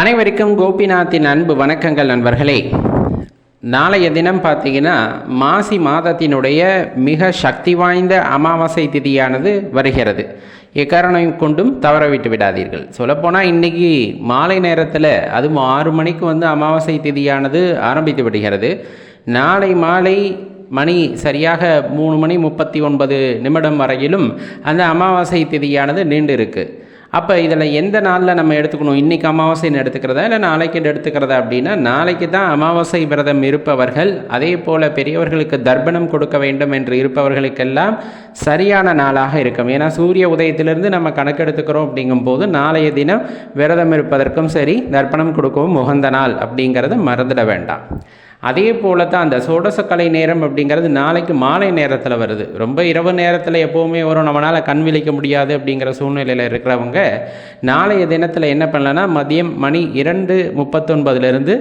அனைவருக்கும் கோபிநாத்தின் அன்பு வணக்கங்கள் நண்பர்களே. நாளைய தினம் பார்த்தீங்கன்னா மாசி மாதத்தினுடைய மிக சக்தி வாய்ந்த அமாவாசை திதியானது வருகிறது. எக்காரணம் கொண்டும் தவற விட்டு விடாதீர்கள். சொல்லப்போனால் இன்றைக்கி மாலை நேரத்தில் அதுவும் ஆறு மணிக்கு வந்து அமாவாசை திதியானது ஆரம்பித்து விடுகிறது. நாளை மாலை மணி சரியாக மூணு மணி முப்பத்தி ஒன்பது நிமிடம் வரையிலும் அந்த அமாவாசை திதியானது நீண்டு இருக்குது அப்போ இதில் எந்த நாளில் நம்ம எடுத்துக்கணும்? இன்றைக்கி அமாவாசைன்னு எடுத்துக்கிறதா? இல்லை நாளைக்கு எடுத்துக்கிறதா அப்படின்னா நாளைக்கு தான் அமாவாசை விரதம் இருப்பவர்கள் அதே போல் பெரியவர்களுக்கு தர்ப்பணம் கொடுக்க வேண்டும் என்று இருப்பவர்களுக்கெல்லாம் சரியான நாளாக இருக்கும். ஏன்னா சூரிய உதயத்திலிருந்து நம்ம கணக்கெடுத்துக்கிறோம் அப்படிங்கும்போது நாளைய தினம் விரதம் இருப்பதற்கும் சரி தர்ப்பணம் கொடுக்கவும் உகந்த நாள் அப்படிங்கிறத மறந்துட வேண்டாம். அதே போல தான் அந்த சோடசக்கலை நேரம் அப்படிங்கிறது நாளைக்கு மாலை நேரத்தில் வருது. ரொம்ப இரவு நேரத்தில் எப்போவுமே வரும். நம்மளால் கண் விழிக்க முடியாது அப்படிங்கிற சூழ்நிலையில் இருக்கிறவங்க நாளைய தினத்தில் என்ன பண்ணலன்னா மதியம் மணி இரண்டு முப்பத்தொன்பதுலேருந்து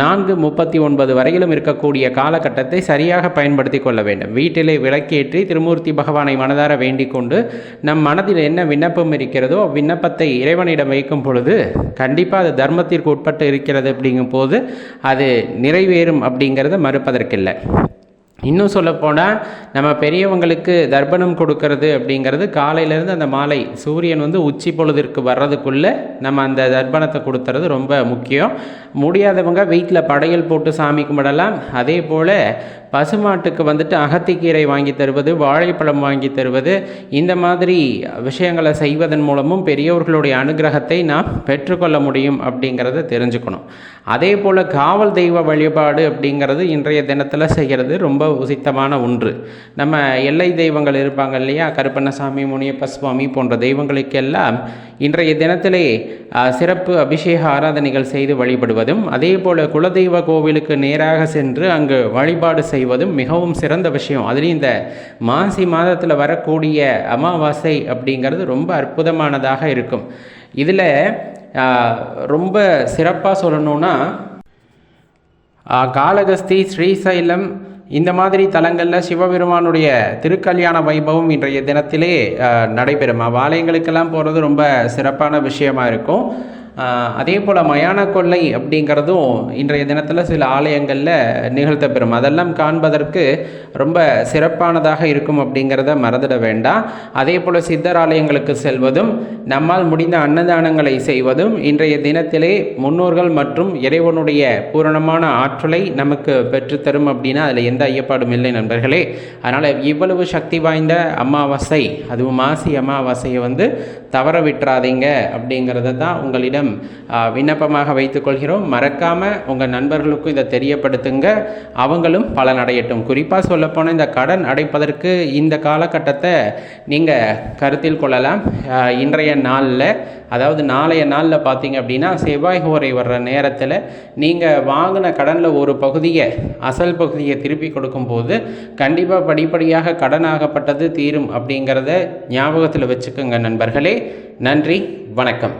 நான்கு முப்பத்தி ஒன்பது வரையிலும் இருக்கக்கூடிய காலகட்டத்தை சரியாக பயன்படுத்தி கொள்ள வேண்டும். வீட்டிலே விளக்கேற்றி திருமூர்த்தி பகவானை மனதார வேண்டிக் கொண்டு நம் மனதில் என்ன விண்ணப்பம் இருக்கிறதோ விண்ணப்பத்தை இறைவனிடம் வைக்கும் பொழுது கண்டிப்பாக அது தர்மத்திற்கு உட்பட்டு இருக்கிறது அப்படிங்கும் போது அது நிறைவேறும் அப்படிங்கிறத மறுப்பதற்கில்லை. இன்னும் சொல்லப்போனால் நம்ம பெரியவங்களுக்கு தர்ப்பணம் கொடுக்கறது அப்படிங்கிறது காலையிலேருந்து அந்த மாலை சூரியன் வந்து உச்சி பொழுதிற்கு வர்றதுக்குள்ளே நம்ம அந்த தர்ப்பணத்தை கொடுத்துறது ரொம்ப முக்கியம். முடியாதவங்க வீட்டில் படையல் போட்டு சாமி கும்பிடலாம். அதே போல் பசுமாட்டுக்கு வந்துட்டு அகத்திக்கீரை வாங்கி தருவது வாழைப்பழம் வாங்கி தருவது இந்த மாதிரி விஷயங்களை செய்வதன் மூலமும் பெரியவர்களுடைய அனுகிரகத்தை நாம் பெற்றுக்கொள்ள முடியும் அப்படிங்கிறத தெரிஞ்சுக்கணும். அதே போல் காவல் தெய்வ வழிபாடு அப்படிங்கிறது இன்றைய தினத்தில் செய்கிறது ரொம்ப உசித்தமான ஒன்று. நம்ம எல்லை தெய்வங்கள் இருப்பாங்க இல்லையா? கருப்பண்ணசாமி முனியப்ப சுவாமி போன்ற தெய்வங்களுக்கெல்லாம் இன்றைய தினத்திலே சிறப்பு அபிஷேக ஆராதனைகள் செய்து வழிபடுவதும் அதே போல் குலதெய்வ கோவிலுக்கு நேராக சென்று அங்கு வழிபாடு செய்வதும் மிகவும் சிறந்த விஷயம். அதுலேயும் இந்த மாசி மாதத்தில் வரக்கூடிய அமாவாசை அப்படிங்கிறது ரொம்ப அற்புதமானதாக இருக்கும். இதில் ரொம்ப சிறப்பாக சொல்லணுன்னா காளகஸ்தி ஸ்ரீசைலம் இந்த மாதிரி தலங்களில் சிவபெருமானுடைய திருக்கல்யாண வைபவம் இன்றைய தினத்திலே நடைபெறும். அவ்வாலயங்களுக்கெல்லாம் போகிறது ரொம்ப சிறப்பான விஷயமா இருக்கும். அதே போல் மயான கொள்ளை அப்படிங்கிறதும் இன்றைய தினத்தில் சில ஆலயங்களில் நிகழ்த்தப்பெறும். அதெல்லாம் காண்பதற்கு ரொம்ப சிறப்பானதாக இருக்கும் அப்படிங்கிறத மறந்துட வேண்டாம். அதே போல் சித்தர் ஆலயங்களுக்கு செல்வதும் நம்மால் முடிந்த அன்னதானங்களை செய்வதும் இன்றைய தினத்திலே முன்னோர்கள் மற்றும் இறைவனுடைய பூரணமான ஆற்றலை நமக்கு பெற்றுத்தரும் அப்படின்னா அதில் எந்த ஐயப்பாடும் இல்லை நண்பர்களே. அதனால் இவ்வளவு சக்தி வாய்ந்த அமாவாசை அதுவும் மாசி அமாவாசையை வந்து தவற விட்டுறாதீங்க அப்படிங்கிறத தான் உங்களிடம் உங்களிடம் விண்ணப்பமாக வைத்துக்கொள்கிறோம். மறக்காமல் உங்கள் நண்பர்களுக்கும் இதை தெரியப்படுத்துங்க. அவங்களும் பலனடையட்டும். குறிப்பாக சொல்லப்போனால் இந்த கடன் அடைப்பதற்கு இந்த காலகட்டத்தை நீங்கள் கருத்தில் கொள்ளலாம். இன்றைய நாளில் அதாவது நாளைய நாளில் பார்த்தீங்க அப்படின்னா செவ்வாய் ஹோரை வர்ற நேரத்தில் நீங்கள் வாங்கின கடனில் ஒரு பகுதியை அசல் பகுதியை திருப்பி கொடுக்கும்போது கண்டிப்பாக படிப்படியாக கடனாகப்பட்டது தீரும் அப்படிங்கிறத ஞாபகத்தில் வச்சுக்கோங்க நண்பர்களே. நன்றி வணக்கம்.